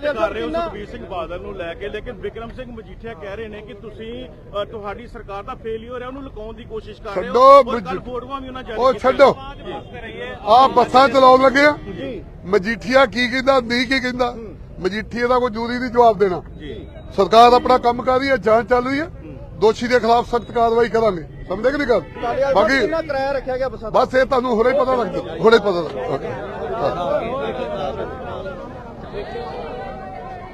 ਕਰ ਰਹੇ ਹੋ ਸੁਖਬੀਰ ਸਿੰਘ ਬਾਦਲ ਨੂੰ ਲੈ ਕੇ ਲੇਕਿਨ ਵਿਕਰਮ ਸਿੰਘ ਮਜੀਠੀਆ ਕਹਿ ਰਹੇ ਨੇ ਕਿ ਤੁਸੀਂ ਅ, ਤੁਹਾਡੀ ਸਰਕਾਰ ਦਾ ਫੇਲਿਅਰ ਹੈ ਉਹਨੂੰ ਲੁਕਾਉਣ ਦੀ ਕੋਸ਼ਿਸ਼ ਕਰ ਰਹੇ ਹੋ। ਛੱਡੋ ਔਰ ਫੋਟੋਆਂ ਵੀ ਉਹਨਾਂ ਜਾਰੀ ਉਹ ਕੀਤੀਆਂ। ਛੱਡੋ। ਆ ਬੱਸਾਂ ਚਲਾਉਣ ਲੱਗੇ ਆ ਜੀ। ਮਜੀਠੀਆ ਕੀ ਕਹਿੰਦਾ ਨਹੀਂ ਕੀ ਕਹਿੰਦਾ? ਮਜੀਠੀਆ ਦਾ ਕੋਈ ਜੂਰੀ ਨਹੀਂ ਜਵਾਬ ਦੇਣਾ। ਜੀ। ਸਰਕਾਰ ਆਪਣਾ ਕੰਮ ਕਰ ਰਹੀ ਹੈ ਜਾਂਚ ਚੱਲ ਰਹੀ ਹੈ। ਦੋਸ਼ੀ ਦੇ ਖਿਲਾਫ ਸਖਤ ਕਾਰਵਾਈ ਕਰਾਂਗੇ। ਸਮਝੇ ਕਿ ਨਹੀਂ ਗੱਲ? ਬਾਕੀ ਕਿੰਨਾ ਕਿਰਾਇਆ ਰੱਖਿਆ ਗਿਆ ਬੱਸਾਂ ਦਾ? ਬਸ ਇਹ ਤੁਹਾਨੂੰ ਹੁਣੇ ਪਤਾ ਲੱਗ ਜੂ ਹੁਣੇ ਪਤਾ ਲੱਗ ਹਾਂ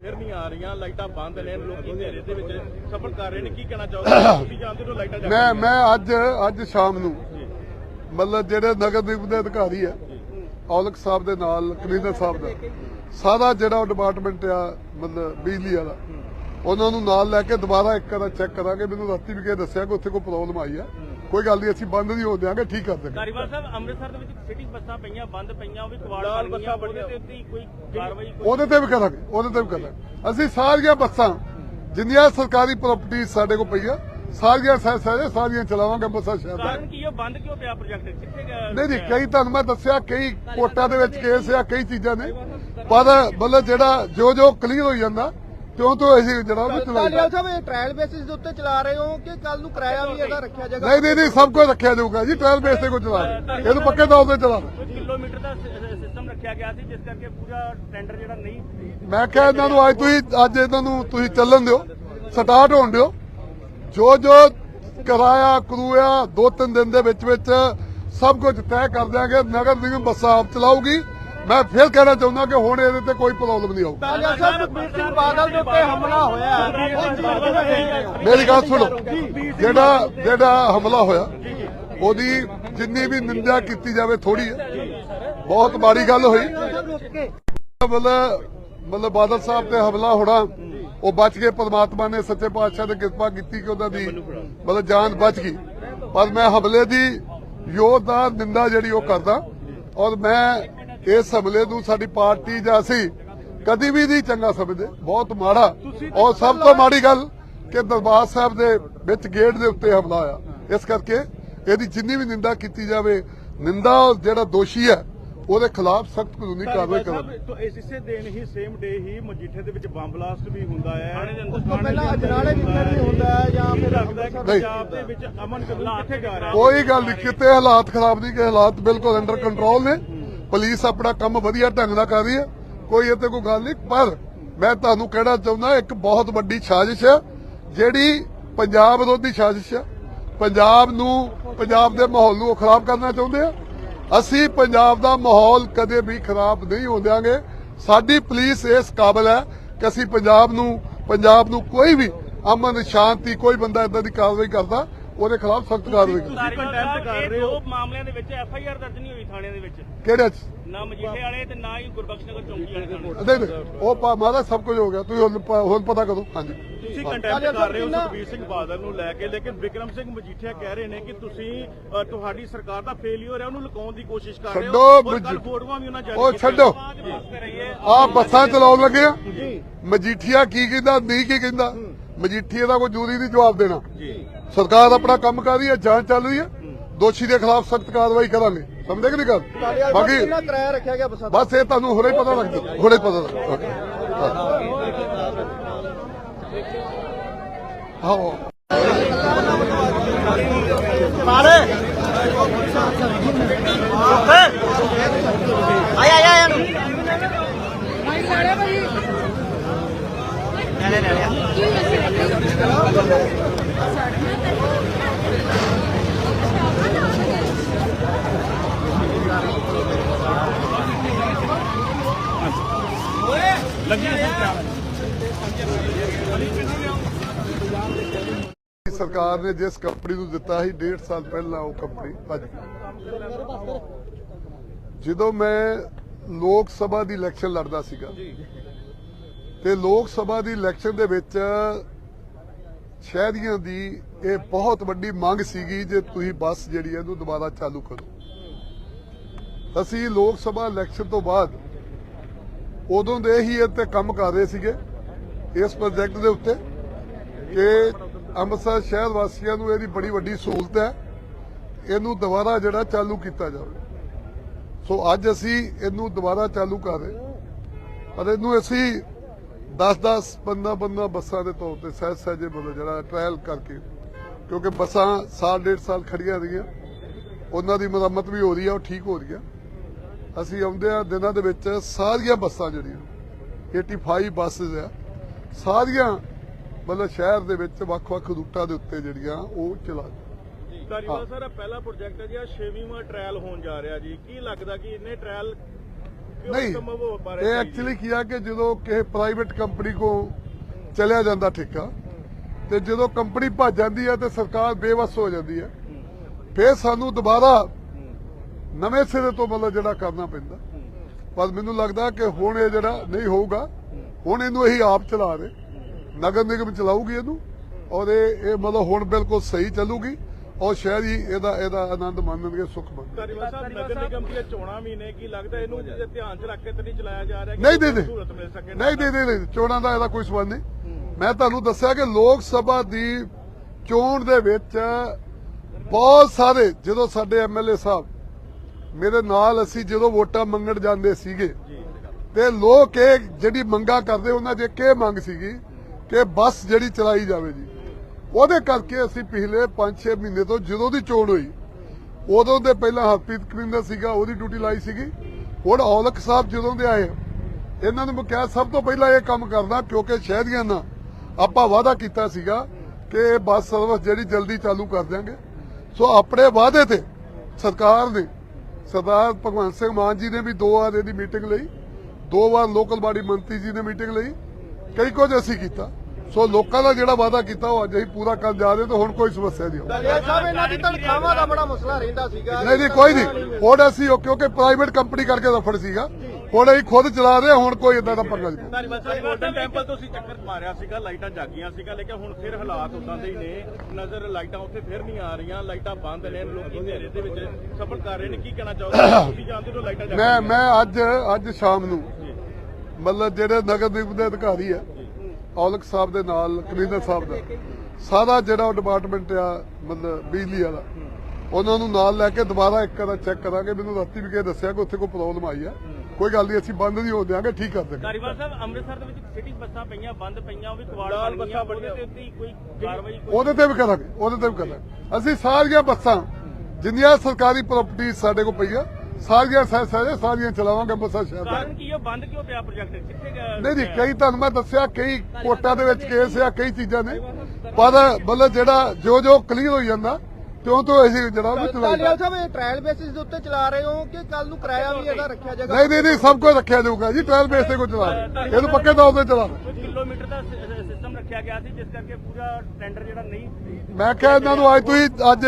ਫਿਰ ਨਹੀਂ ਆ ਰਹੀਆਂ ਲਾਈਟਾਂ ਬੰਦ ਨੇ ਲੋਕੀ ਹਨੇਰੇ ਦੇ ਵਿੱਚ ਸਫ਼ਰ ਕਰ ਰਹੇ ਨੇ ਕੀ ਕਹਿਣਾ ਚਾਹੋਗੇ? ਤੁਸੀਂ ਜਾਣਦੇ ਹੋ ਲਾਈਟਾਂ ਜਗ ਮੈਂ ਮੈਂ ਅੱਜ ਅੱਜ ਸ਼ਾਮ ਨੂੰ ਮਤਲਬ ਜਿਹੜੇ ਨਗਰ ਨਿਗਮ ਦੇ ਅਧਿਕਾਰੀ ਆ ਔਲਖ ਸਾਹਿਬ ਦੇ ਨਾਲ ਕਲੀਨਰ ਸਾਹਿਬ ਦਾ ਸਾਰਾ ਜਿਹੜਾ ਡਿਪਾਰਟਮੈਂਟ ਆ ਮਤਲਬ ਬਿਜਲੀ ਵਾਲਾ ਉਹਨਾਂ ਨੂੰ ਨਾਲ ਲੈ ਕੇ ਦੁਬਾਰਾ ਇੱਕ ਵਾਰ ਚੈੱਕ ਕਰਾਂਗੇ। ਮੈਨੂੰ ਰਾਤੀ ਵੀ ਕਿਸੇ ਦੱਸਿਆ ਕਿ ਉੱਥੇ ਕੋਈ ਪ੍ਰੋਬਲਮ ਆਈ ਆ। ਕੋਈ ਗੱਲ ਨਹੀਂ ਅਸੀਂ ਬੰਦ ਨਹੀਂ ਹੋ ਦਿਆਂਗੇ ਠੀਕ ਕਰ ਦਿਆਂਗੇ। ਧਾਰੀਵਾਲ ਸਾਹਿਬ ਅੰਮ੍ਰਿਤਸਰ ਦੇ ਵਿੱਚ ਸਿਟੀ ਬੱਸਾਂ ਪਈਆਂ ਬੰਦ ਪਈਆਂ ਉਹ ਵੀ ਕਵਾੜ ਲਾਲ ਬਣ ਗਈਆਂ ਬੱਸਾਂ ਉਹਦੇ ਤੇ ਉੱਤੇ ਕੋਈ ਕਾਰਵਾਈ ਕੋਈ ਉਹਦੇ ਤੇ ਵੀ ਕਰਾਂਗੇ ਉਹਦੇ ਤੇ ਵੀ ਕਰਾਂਗੇ। ਅਸੀਂ ਸਾਰੀਆਂ ਬੱਸਾਂ ਜਿੰਨੀਆਂ ਸਰਕਾਰੀ ਪ੍ਰਾਪਰਟੀ ਸਾਡੇ ਕੋਲ ਪਈਆਂ ਸਾਰੀਆਂ ਸਹਿ ਸਾਰੀਆਂ ਚਲਾਵਾਂਗੇ ਬੱਸਾਂ ਸ਼ਹਿਰ ਦਾ। ਕਾਰਨ ਕੀ ਉਹ ਬੰਦ ਕਿਉਂ ਪਿਆ ਪ੍ਰੋਜੈਕਟ ਕਿੱਥੇ ਨਹੀਂ ਨਹੀਂ ਕਈ ਤੁਹਾਨੂੰ ਮੈਂ ਦੱਸਿਆ ਕਈ ਕੋਟਾਂ ਦੇ ਵਿੱਚ ਕੇਸ ਆ ਕਈ ਚੀਜ਼ਾਂ ਨੇ। ਪਰ ਮਤਲਬ ਜਿਹੜਾ ਜੋ ਜੋ ਕਲੀਅਰ ਹੋਈ ਜਾਂਦਾ ਤਿਉਂ ਤੋਂ ਅਸੀਂ ਜਿਹੜਾ ਉਹ ਚਲਾਈ ਕਾਲੀਆ ਸਾਹਿਬ ਇਹ ਟ੍ਰਾਇਲ ਬੇਸਿਸ ਦੇ ਉੱਤੇ ਚਲਾ ਰਹੇ ਹੋ ਕਿ ਕੱਲ ਨੂੰ ਕਿਰਾਇਆ ਵੀ ਇਹਦਾ ਰੱਖਿਆ ਜਾਏਗਾ? ਨਹੀਂ ਨਹੀਂ ਨਹੀਂ ਸਭ ਕੁਝ ਰੱਖਿਆ ਜਾਊਗਾ ਜੀ ਟ੍ਰਾਇਲ ਬੇਸ ਤੇ ਕੋਈ ਚਲਾ ਰਹੇ। ਇਹਨੂੰ ਪੱਕੇ ਤੌਰ ਤੇ ਚਲਾ ਰਹੇ। ਕਿਲੋਮੀਟਰ ਦਾ ਸਿਸਟਮ ਰੱਖਿਆ ਗਿਆ ਸੀ ਜਿਸ ਕਰਕੇ ਪੂਰਾ ਟੈਂਡਰ ਜਿਹੜਾ ਨਹੀਂ ਮੈਂ ਕਿਹਾ ਇਹਨਾਂ ਨੂੰ ਅੱਜ ਤੁਸੀਂ ਅੱਜ ਇਹਨਾਂ ਨੂੰ ਤੁਸੀਂ ਚੱਲਣ ਦਿਓ ਸਟਾਰਟ ਹੋਣ ਦਿਓ। ਜੋ ਜੋ ਕਿਰਾਇਆ ਕਰੂਆ ਦੋ ਤਿੰਨ ਦਿਨ ਦੇ ਵਿੱਚ ਵਿੱਚ ਸਭ ਕੁਝ ਤੈਅ ਕਰ ਦਿਆਂਗੇ ਨਗਰ ਨਿਗਮ ਬੱਸਾਂ ਆਪ ਚਲਾਊਗੀ। ਮੈਂ ਫਿਰ ਕਹਿਣਾ ਚਾਹੁੰਦਾ ਕਿ ਹੁਣ ਇਹਦੇ ਤੇ ਕੋਈ ਪ੍ਰੋਬਲਮ ਨਹੀਂ ਕਾਲੀਆ ਸਾਹਿਬ ਸੁਖਬੀਰ ਸਿੰਘ ਬਾਦਲ ਦੇ ਉੱਤੇ ਹਮਲਾ ਹੋਇਆ ਹੈ। ਮੇਰੀ ਗੱਲ ਸੁਣੋ। ਜਿਹੜਾ ਜਿਹੜਾ ਹਮਲਾ ਹੋਇਆ ਉਹਦੀ ਜਿੰਨੀ ਵੀ ਨਿੰਦਾ ਕੀਤੀ ਜਾਵੇ ਥੋੜੀ ਹੈ। ਬਹੁਤ ਮਾੜੀ ਗੱਲ ਹੋਈ। ਮਤਲਬ ਮਤਲਬ ਬਾਦਲ ਸਾਹਿਬ ਤੇ ਹਮਲਾ ਹੋਣਾ ਉਹ ਬਚ ਗਏ। ਪਰਮਾਤਮਾ ਨੇ ਸੱਚੇ ਪਾਤਸ਼ਾਹ ਨੇ ਕਿਰਪਾ ਕੀਤੀ ਕਿ ਉਹਨਾਂ ਦੀ ਮਤਲਬ ਜਾਨ ਬਚ ਗਈ। ਪਰ ਮੈਂ ਹਮਲੇ ਦੀ ਯੋਧਾ ਨਿੰਦਾ ਜਿਹੜੀ ਉਹ ਕਰਦਾ ਔਰ ਮੈਂ ਇਸ ਹਮਲੇ ਨੂੰ ਸਾਡੀ ਪਾਰਟੀ ਜਾਂ ਅਸੀਂ ਕਦੀ ਵੀ ਨਹੀਂ ਚੰਗਾ ਸਮਝਦੇ। ਬਹੁਤ ਮਾੜਾ। ਔਰ ਸਭ ਤੋਂ ਮਾੜੀ ਗੱਲ ਕਿ ਦਰਬਾਰ ਸਾਹਿਬ ਦੇ ਵਿੱਚ ਗੇਟ ਦੇ ਉੱਤੇ ਹਮਲਾ ਹੋਇਆ। ਇਸ ਕਰਕੇ ਇਹਦੀ ਜਿੰਨੀ ਵੀ ਨਿੰਦਾ ਕੀਤੀ ਜਾਵੇ ਨਿੰਦਾ ਜਿਹੜਾ ਦੋਸ਼ੀ ਹੈ ਉਹਦੇ ਖਿਲਾਫ ਸਖਤ ਕਾਨੂੰਨੀ ਕਾਰਵਾਈ ਕਰਾਂਗੇ। ਤੋਂ ਇਸ ਇਸੇ ਦਿਨ ਹੀ ਸੇਮ ਡੇ ਹੀ ਮਜੀਠੇ ਦੇ ਵਿੱਚ ਬੰਬ ਬਲਾਸਟ ਵੀ ਹੁੰਦਾ ਹੈ। ਉਸ ਤੋਂ ਪਹਿਲਾਂ ਅਜਨਾਲੇ ਵਿਖੇ ਵੀ ਹੁੰਦਾ ਹੈ। ਜਾਂ ਫਿਰ ਲੱਗਦਾ ਹੈ ਕਿ। ਪੰਜਾਬ ਦੇ ਵਿੱਚ ਅਮਨ ਕਾਨੂੰਨ ਕਿੱਥੇ ਜਾ ਰਿਹਾ ਕੋਈ ਗੱਲ ਨਹੀਂ ਕਿਤੇ ਹਾਲਾਤ ਖਰਾਬ ਨਹੀਂ ਕਿ ਹਾਲਾਤ ਬਿਲਕੁਲ ਅੰਡਰ ਕੰਟਰੋਲ ਨੇ। ਪੁਲਿਸ ਆਪਣਾ ਕੰਮ ਵਧੀਆ ਢੰਗ ਨਾਲ ਕਰ ਰਹੀ ਹੈ। ਕੋਈ ਇੱਥੇ ਕੋਈ ਗੱਲ ਨਹੀਂ, ਪਰ ਮੈਂ ਤੁਹਾਨੂੰ ਕਹਿਣਾ ਚਾਹੁੰਦਾ, ਇੱਕ ਬਹੁਤ ਵੱਡੀ ਸਾਜ਼ਿਸ਼ ਹੈ ਜਿਹੜੀ ਪੰਜਾਬ ਵਿਰੋਧੀ ਸਾਜ਼ਿਸ਼ ਹੈ ਪੰਜਾਬ ਨੂੰ, ਪੰਜਾਬ ਦੇ ਮਾਹੌਲ ਨੂੰ ਉਹ ਖਰਾਬ ਕਰਨਾ ਚਾਹੁੰਦੇ ਆ। ਅਸੀਂ ਪੰਜਾਬ ਦਾ ਮਾਹੌਲ ਕਦੇ ਵੀ ਖਰਾਬ ਨਹੀਂ ਹੋਣ ਦਿਆਂਗੇ। ਸਾਡੀ ਪੁਲਿਸ ਇਸ ਕਾਬਲ ਹੈ ਕਿ ਅਸੀਂ ਪੰਜਾਬ ਨੂੰ ਪੰਜਾਬ ਨੂੰ ਕੋਈ ਵੀ ਅਮਨ, ਸ਼ਾਂਤੀ, ਕੋਈ ਬੰਦਾ ਇਦਾਂ ਦੀ ਕਾਰਵਾਈ ਕਰਦਾ। ਉਹਦੇ ਖਿਲਾਫ ਸਖਤ ਕਾਰਵਾਈ ਕਰ ਇਹ ਰਹੇ ਦੋ ਹੋ। ਮਾਮਲਿਆਂ ਦੇ ਵਿੱਚ ਐਫ ਆਈ ਆਰ ਦਰਜ ਨਹੀਂ ਹੋਈ ਥਾਣਿਆਂ ਦੇ ਵਿੱਚ। ਕਿਹੜੇ ਚ? ਨਾ ਮਜੀਠੇ ਵਾਲੇ ਤੇ ਨਾ ਹੀ ਗੁਰਬਖਸ਼ ਨਗਰ ਚੌਂਕੀ ਵਾਲੇ ਥਾਣੇ। ਉਹ ਪਾ ਮਾਰਾ ਸਭ ਕੁਝ ਹੋ ਗਿਆ। ਤੁਸੀਂ ਹੁਣ ਹੁਣ ਪਤਾ ਕਰੋ। ਹਾਂਜੀ। ਤੁਸੀਂ ਕੰਟੈਂਪਟ ਕਰ ਰਹੇ ਹੋ ਸੁਖਬੀਰ ਸਿੰਘ ਬਾਦਲ ਨੂੰ ਲੈ ਕੇ ਲੇਕਿਨ ਵਿਕਰਮ ਸਿੰਘ ਮਜੀਠੀਆ ਕਹਿ ਰਹੇ ਨੇ ਕਿ ਤੁਸੀਂ ਤੁਹਾਡੀ ਸਰਕਾਰ ਦਾ ਫੇਲਿਅਰ ਹੈ ਉਹਨੂੰ ਲੁਕਾਉਣ ਦੀ ਕੋਸ਼ਿਸ਼ ਕਰ ਰਹੇ ਹੋ। ਕੱਲ ਫੋਟੋਆਂ ਵੀ ਉਹਨਾਂ ਜਾਰੀ ਉਹ। ਛੱਡੋ। ਆ ਬੱਸਾਂ ਚਲਾਉਣ ਲੱਗੇ ਆ। ਜੀ। ਮਜੀਠੀਆ ਕੀ ਕਹਿੰਦਾ ਨਹੀਂ ਕੀ ਕਹਿੰਦਾ? ਮਜੀਠੀਆ ਦਾ ਕੋਈ ਜੂਰੀ ਨਹੀਂ ਜਵਾਬ ਦੇਣਾ। ਜੀ। ਸਰਕਾਰ ਆਪਣਾ ਕੰਮ ਕਰ ਰਹੀ ਹੈ ਜਾਂਚ ਚੱਲ ਰਹੀ ਹੈ। ਦੋਸ਼ੀ ਦੇ ਖਿਲਾਫ ਸਖਤ ਕਾਰਵਾਈ ਕਰਾਂਗੇ। ਸਮਝੇ ਕਿ ਨਹੀਂ ਗੱਲ? ਬਾਕੀ ਕਿੰਨਾ ਕਿਰਾਇਆ ਰੱਖਿਆ ਗਿਆ ਬੱਸਾਂ ਦਾ ਬਸ ਇਹ ਤੁਹਾਨੂੰ ਹੁਣੇ ਪਤਾ ਲੱਗ ਜੂ ਹੁਣੇ ਪਤਾ ਲੱਗ ਓਕੇ। ਹਾਂ। ਸਰਕਾਰ ਨੇ ਜਿਸ ਕੰਪਨੀ ਨੂੰ ਦਿੱਤਾ ਸੀ 1.5 ਸਾਲ ਪਹਿਲਾਂ ਉਹ ਕੰਪਨੀ ਭੱਜ ਗਈ। ਜਦੋਂ ਮੈਂ ਲੋਕ ਸਭਾ ਦੀ ਇਲੈਕਸ਼ਨ ਲੜਦਾ ਸੀਗਾ, ਤੇ ਲੋਕ ਸਭਾ ਦੀ ਇਲੈਕਸ਼ਨ ਦੇ ਵਿੱਚ ਸ਼ਹਿਰੀਆਂ ਦੀ ਇਹ ਬਹੁਤ ਵੱਡੀ ਮੰਗ ਸੀਗੀ ਜੇ ਤੁਸੀਂ ਬੱਸ ਜਿਹੜੀ ਹੈ ਇਹਨੂੰ ਦੁਬਾਰਾ ਚਾਲੂ ਕਰੋ। ਅਸੀਂ ਲੋਕ ਸਭਾ ਇਲੈਕਸ਼ਨ ਤੋਂ ਬਾਅਦ ਉਦੋਂ ਦੇ ਹੀ ਇਹ ਤੇ ਕੰਮ ਕਰ ਰਹੇ ਸੀਗੇ ਇਸ ਪ੍ਰੋਜੈਕਟ ਦੇ ਉੱਤੇ ਕਿ ਅੰਮ੍ਰਿਤਸਰ ਸ਼ਹਿਰ ਵਾਸੀਆਂ ਨੂੰ ਇਹਦੀ ਬੜੀ ਵੱਡੀ ਸਹੂਲਤ ਹੈ, ਇਹਨੂੰ ਦੁਬਾਰਾ ਜਿਹੜਾ ਚਾਲੂ ਕੀਤਾ ਜਾਵੇ। ਸੋ ਅੱਜ ਅਸੀਂ ਇਹਨੂੰ ਦੁਬਾਰਾ ਚਾਲੂ ਕਰ ਰਹੇ ਪਰ ਇਹਨੂੰ ਅਸੀਂ 10-10 15-15 ਬੱਸਾਂ ਦੇ ਤੌਰ ਤੇ ਸਹਿਜ ਸਹਿਜੇ ਬੋਲੋ ਜਿਹੜਾ ਟ੍ਰਾਇਲ ਕਰਕੇ ਕਿਉਂਕਿ ਬੱਸਾਂ ਸਾਲ ਡੇਢ ਸਾਲ ਖੜੀਆਂ ਰਹੀਆਂ। ਉਹਨਾਂ ਦੀ ਮੁਰੰਮਤ ਵੀ ਹੋ ਰਹੀ ਆ ਉਹ ਠੀਕ ਹੋ ਰਹੀ ਆ। ਅਸੀਂ ਆਉਂਦੇ ਆ ਦਿਨਾਂ ਦੇ ਵਿੱਚ ਸਾਰੀਆਂ ਬੱਸਾਂ ਜਿਹੜੀਆਂ 85 ਬੱਸਸ ਆ ਸਾਰੀਆਂ ਮਤਲਬ ਸ਼ਹਿਰ ਦੇ ਵਿੱਚ ਵੱਖ-ਵੱਖ ਰੂਟਾਂ ਦੇ ਉੱਤੇ ਜਿਹੜੀਆਂ ਉਹ ਚਲਾ ਧਾਰੀਵਾਲ ਸਰ ਪਹਿਲਾ ਪ੍ਰੋਜੈਕਟ ਹੈ ਜੀ ਇਹ ਛੇਵੀਂਵਾਂ ਟ੍ਰਾਇਲ ਹੋਣ ਜਾ ਰਿਹਾ ਜੀ। ਕੀ ਲੱਗਦਾ ਕਿ ਇੰਨੇ ਟ੍ਰਾਇਲ ਨਹੀਂ ਇਹ ਐਕਚੁਅਲੀ ਕੀ ਆ ਕਿ ਜਦੋਂ ਕਿਸੇ ਪ੍ਰਾਈਵੇਟ ਕੰਪਨੀ ਕੋ ਚਲਿਆ ਜਾਂਦਾ ਠੇਕਾ ਤੇ ਜਦੋਂ ਕੰਪਨੀ ਭੱਜ ਜਾਂਦੀ ਹੈ ਤੇ ਸਰਕਾਰ ਬੇਵਸ ਹੋ ਜਾਂਦੀ ਹੈ ਫਿਰ ਸਾਨੂੰ ਦੁਬਾਰਾ ਨਵੇਂ ਸਿਰੇ ਤੋਂ ਮਤਲਬ ਜਿਹੜਾ ਕਰਨਾ ਪੈਂਦਾ। ਪਰ ਮੈਨੂੰ ਲੱਗਦਾ ਕਿ ਹੁਣ ਇਹ ਜਿਹੜਾ ਨਹੀਂ ਹੋਊਗਾ ਹੁਣ ਇਹਨੂੰ ਇਹੀ ਆਪ ਚਲਾ ਰਹੇ ਨਗਰ ਨਿਗਮ ਚਲਾਊਗੀ ਇਹਨੂੰ ਔਰ ਇਹ ਮਤਲਬ ਹੁਣ ਬਿਲਕੁਲ ਸਹੀ ਚੱਲੂਗੀ। ਔਰ ਸ਼ਹਿਰੀ ਇਹਦਾ ਇਹਦਾ ਆਨੰਦ ਮਾਣਨਗੇ ਸੁੱਖ ਮੰਨਣਗੇ। ਧਾਰੀਵਾਲ ਸਾਹਿਬ ਨਗਰ ਨਿਗਮ ਦੀਆਂ ਚੋਣਾਂ ਵੀ ਨੇ ਕੀ ਲੱਗਦਾ ਇਹਨੂੰ ਜੇ। ਧਿਆਨ 'ਚ ਰੱਖ ਕੇ ਤਾਂ ਨਹੀਂ ਚਲਾਇਆ ਜਾ ਰਿਹਾ ਕਿ ਚੋਣਾਂ ਦਾ ਇਹਦਾ ਕੋਈ ਸਬੰਧ ਨਹੀਂ। ਮੈਂ ਤੁਹਾਨੂੰ ਦੱਸਿਆ ਕਿ ਲੋਕ ਸਭਾ ਦੀ ਚੋਣ ਦੇ ਵਿੱਚ ਬਹੁਤ ਸਾਰੇ ਜਦੋਂ ਸਾਡੇ ਐਮਐਲਏ ਸਾਹਿਬ ਮੇਰੇ ਨਾਲ ਅਸੀਂ ਜਦੋਂ ਵੋਟਾਂ ਮੰਗਣ ਜਾਂਦੇ ਸੀਗੇ ਤੇ ਲੋਕ ਇਹ ਜਿਹੜੀ ਮੰਗਾ ਕਰਦੇ ਉਹਨਾਂ ਦੀ ਇਹ ਮੰਗ ਸੀਗੀ ਕਿ ਬੱਸ ਜਿਹੜੀ ਚਲਾਈ ਜਾਵੇ ਜੀ। ਉਹਦੇ ਕਰਕੇ ਅਸੀਂ ਪਿਛਲੇ 5-6 ਮਹੀਨੇ ਤੋਂ ਜਦੋਂ ਦੀ ਚੋਣ ਹੋਈ, ਉਦੋਂ ਦੇ ਪਹਿਲਾਂ ਹਰਪ੍ਰੀਤ ਕਰਿੰਦਰ ਸੀਗਾ, ਉਹਦੀ ਡਿਊਟੀ ਲਾਈ ਸੀਗੀ। ਹੁਣ ਔਲਖ ਸਾਹਿਬ ਜਦੋਂ ਦੇ ਆਏ, ਇਹਨਾਂ ਨੇ ਮੈਂ ਕਿਹਾ ਸਭ ਤੋਂ ਪਹਿਲਾਂ ਇਹ ਕੰਮ ਕਰਨਾ, ਕਿਉਂਕਿ ਸ਼ਹਿਰੀਆਂ ਨਾਲ ਆਪਾਂ ਵਾਅਦਾ ਕੀਤਾ ਸੀਗਾ ਕਿ ਇਹ ਬੱਸ ਸਰਵਿਸ ਜਿਹੜੀ ਜਲਦੀ ਚਾਲੂ ਕਰ ਦਿਆਂਗੇ। ਸੋ ਆਪਣੇ ਵਾਅਦੇ ਤੇ ਸਰਕਾਰ ਨੇ, ਸਰਦਾਰ ਭਗਵੰਤ ਸਿੰਘ ਮਾਨ ਜੀ ਨੇ ਵੀ ਦੋ ਵਾਰ ਇਹਦੀ ਮੀਟਿੰਗ ਲਈ, ਦੋ ਵਾਰ ਲੋਕਲ ਬਾਡੀ ਮੰਤਰੀ ਜੀ ਨੇ ਮੀਟਿੰਗ ਲਈ, ਕਈ ਕੁਝ ਅਸੀਂ ਕੀਤਾ। ਸੋ ਲੋਕਾਂ ਦਾ ਜਿਹੜਾ ਵਾਅਦਾ ਕੀਤਾ ਉਹ ਅੱਜ ਅਸੀਂ ਪੂਰਾ ਕਰਨ ਜਾ ਰਹੇ ਤੇ ਹੁਣ ਕੋਈ ਸਮੱਸਿਆ ਨਹੀਂ ਹੋਊਗੀ ਦਲਿਆ ਸਾਹਿਬ ਇਹਨਾਂ ਦੀ ਤਨਖਾਹਾਂ ਦਾ ਬੜਾ ਮਸਲਾ ਰਹਿੰਦਾ ਸੀਗਾ। ਨਹੀਂ ਨਹੀਂ ਕੋਈ ਨਹੀਂ। ਹੁਣ ਅਸੀਂ ਉਹ ਕਿਉਂਕਿ ਪ੍ਰਾਈਵੇਟ ਕੰਪਨੀ ਕਰਕੇ ਰਫੜ ਸੀਗਾ। ਹੁਣ ਅਸੀਂ ਖੁਦ ਚਲਾ ਰਹੇ ਹੁਣ ਕੋਈ ਇਦਾਂ ਦਾ ਪੰਗਾ ਨਹੀਂ ਸਾਹਿਬ ਗੋਲਡਨ ਟੈਂਪਲ ਤੋਂ ਅਸੀਂ ਚੱਕਰ ਮਾਰਿਆ ਸੀਗਾ ਲਾਈਟਾਂ ਜਾਗੀਆਂ ਸੀਗਾ ਲੇਕਿਨ ਹੁਣ ਫਿਰ ਹਾਲਾਤ ਉਦਾਂ ਦੇ ਹੀ ਨੇ। ਨਜ਼ਰ ਲਾਈਟਾਂ ਉੱਥੇ ਫਿਰ ਨਹੀਂ ਆ ਰਹੀਆਂ ਲਾਈਟਾਂ ਬੰਦ ਨੇ ਲੋਕੀ ਹਨੇਰੇ ਦੇ ਵਿੱਚ ਸਫ਼ਰ ਕਰ ਰਹੇ ਨੇ। ਕੀ ਕਹਿਣਾ ਚਾਹੋਗੇ? ਤੁਸੀਂ ਜਾਣਦੇ ਹੋ ਲਾਈਟਾਂ ਮੈਂ ਜਾਗੀਆਂ ਮੈਂ ਅੱਜ ਅੱਜ ਸ਼ਾਮ ਨੂੰ ਮਤਲਬ ਜਿਹੜੇ ਨਗਰ ਨਿਗਮ ਦੇ ਅਧਿਕਾਰੀ ਆ ਔਲਖ ਸਾਹਿਬ ਦੇ ਨਾਲ ਕਮਿਸ਼ਨਰ ਸਾਹਿਬ ਦਾ। ਸਾਰਾ ਜਿਹੜਾ ਉਹ ਡਿਪਾਰਟਮੈਂਟ ਆ ਮਤਲਬ ਬਿਜਲੀ ਵਾਲਾ ਉਹਨਾਂ ਨੂੰ ਨਾਲ ਲੈ ਕੇ ਦੁਬਾਰਾ ਇੱਕ ਵਾਰ ਚੈੱਕ ਕਰਾਂਗੇ। ਮੈਨੂੰ ਰਾਤੀ ਵੀ ਕਿਸੇ ਦੱਸਿਆ ਕਿ ਉੱਥੇ ਕੋਈ ਪ੍ਰੋਬਲਮ ਆਈ ਆ। ਕੋਈ ਗੱਲ ਨਹੀਂ ਅਸੀਂ ਬੰਦ ਨਹੀਂ ਹੋ ਦਿਆਂਗੇ ਠੀਕ ਕਰ ਦੇਵਾਂਗੇ ਧਾਰੀਵਾਲ ਸਾਹਿਬ ਅੰਮ੍ਰਿਤਸਰ ਦੇ ਵਿੱਚ ਸਿਟੀ ਬੱਸਾਂ ਪਈਆਂ ਬੰਦ ਪਈਆਂ ਉਹ ਵੀ ਕਵਾੜ ਬੱਸਾਂ ਉਹਦੇ ਤੇ ਉੱਤੇ ਕੋਈ ਕਾਰਵਾਈ ਕੋਈ ਉਹਦੇ ਤੇ ਵੀ ਕਰਾਂਗੇ ਉਹਦੇ ਤੇ ਵੀ ਕਰਾਂਗੇ। ਅਸੀਂ ਸਾਰੀਆਂ ਬੱਸਾਂ ਜਿੰਨੀਆਂ ਸਰਕਾਰੀ ਪ੍ਰਾਪਰਟੀ ਸਾਡੇ ਕੋਲ ਪਈਆਂ ਸਾਰੀਆਂ ਸਹਿ ਸਾਰੀਆਂ ਚਲਾਵਾਂਗੇ ਬੱਸਾਂ ਸ਼ਹਿਰ ਦਾ। ਕਾਰਨ ਕੀ ਉਹ ਬੰਦ ਕਿਉਂ ਪਿਆ ਪ੍ਰੋਜੈਕਟ ਕਿੱਥੇ ਗਿਆ ਨਹੀਂ ਨਹੀਂ ਕਈ ਤੁਹਾਨੂੰ ਮੈਂ ਦੱਸਿਆ ਕਈ ਕੋਟਾਂ ਦੇ ਵਿੱਚ ਕੇਸ ਆ ਕਈ ਚੀਜ਼ਾਂ ਨੇ। ਪਰ ਮਤਲਬ ਜਿਹੜਾ ਜੋ ਜੋ ਕਲੀਅਰ ਹੋਈ ਜਾਂਦਾ ਤਿਉਂ ਤੋਂ ਅਸੀਂ ਜਿਹੜਾ ਉਹ ਵੀ ਚਲਾਈ ਸਾਹਿਬ ਇਹ ਟ੍ਰਾਇਲ ਬੇਸਿਸ ਦੇ ਉੱਤੇ ਚਲਾ ਰਹੇ ਹੋ ਕਿ ਕੱਲ ਨੂੰ ਕਿਰਾਇਆ ਵੀ ਇਹਦਾ ਰੱਖਿਆ ਜਾਏਗਾ? ਨਹੀਂ ਨਹੀਂ ਨਹੀਂ ਸਭ ਕੁਝ ਰੱਖਿਆ ਜਾਊਗਾ ਜੀ ਟ੍ਰਾਇਲ ਬੇਸ ਤੇ ਕੋਈ ਚਲਾ ਇਹਨੂੰ ਪੱਕੇ ਤੌਰ ਤੇ ਚਲਾ ਕਿਲੋਮੀਟਰ ਦਾ ਸਿਸਟਮ ਰੱਖਿਆ ਗਿਆ ਸੀ ਜਿਸ ਕਰਕੇ ਪੂਰਾ ਟੈਂਡਰ ਜਿਹੜਾ ਨਹੀਂ ਮੈਂ ਕਿਹਾ ਇਹਨਾਂ ਨੂੰ ਅੱਜ ਤੁਸੀਂ ਅੱਜ